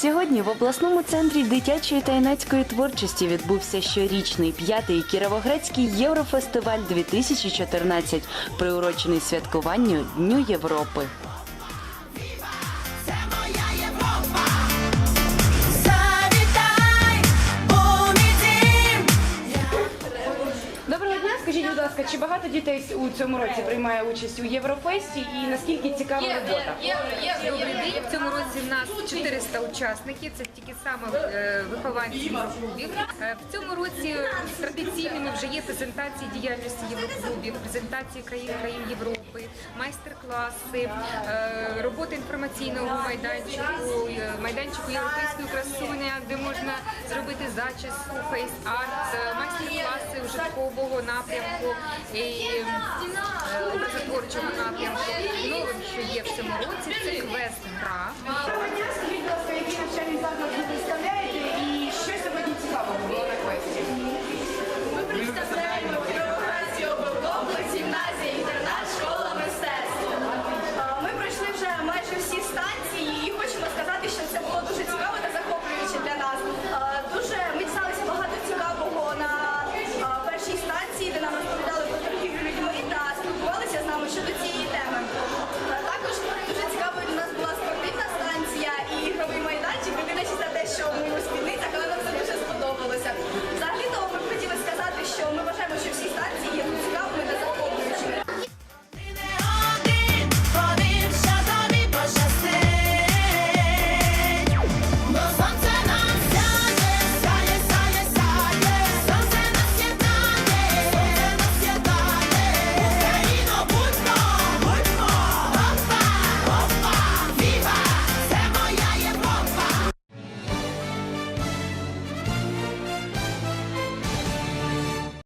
Сьогодні в обласному центрі дитячої та юнацької творчості відбувся щорічний п'ятий Кіровоградський Єврофестиваль 2014, приурочений святкуванню Дню Європи. Доброго дня, скажіть, будь ласка, чи багато дітей у цьому році приймає участь у Єврофесті і наскільки цікава робота? Добрий день. В цьому році в нас 400 учасників. Це тільки саме е, вихованці євроклубів. Е, В цьому році традиційними вже є презентації діяльності євроклубів, презентації країн країн Європи, майстер-класи, е, роботи інформаційного майданчику, майданчику європейської красуня, де можна зробити зачіску, фейс-арт, майстер-класи ужиткового напрямку образотворчого напрямку. Новим, що є в цьому році, це квест-гра. Доброго